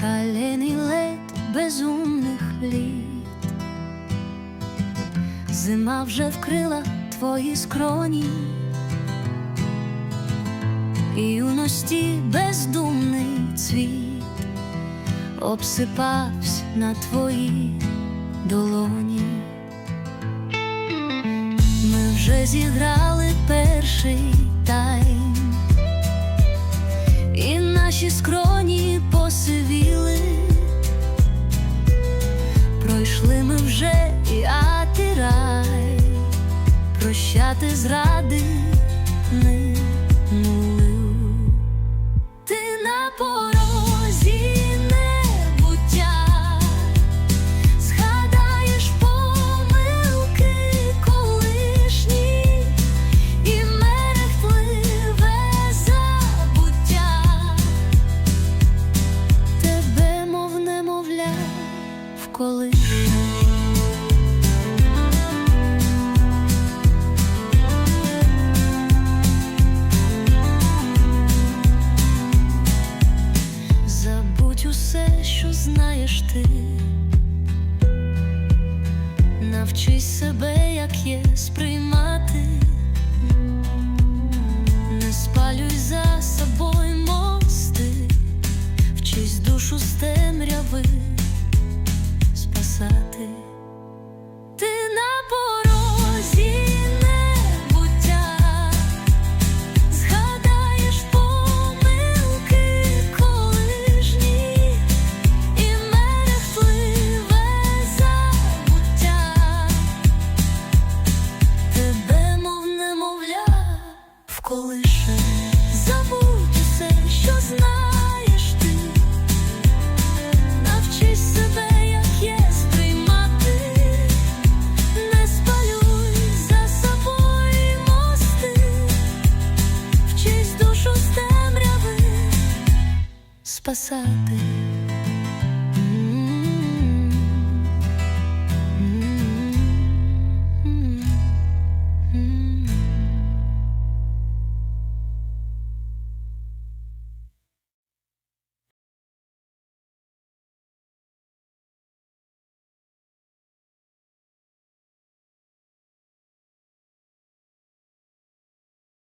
шалений лед безумних літ, зима вже вкрила твої скроні, і юності бездумний цвіт обсипався на твої долоні. Ми вже зіграли перший прощати зради не мулив. Ти на порозі небуття, згадаєш помилки колишні і мерехтливе забуття, тебе, мов немовля, вколише. Забудь Навчись себе, passate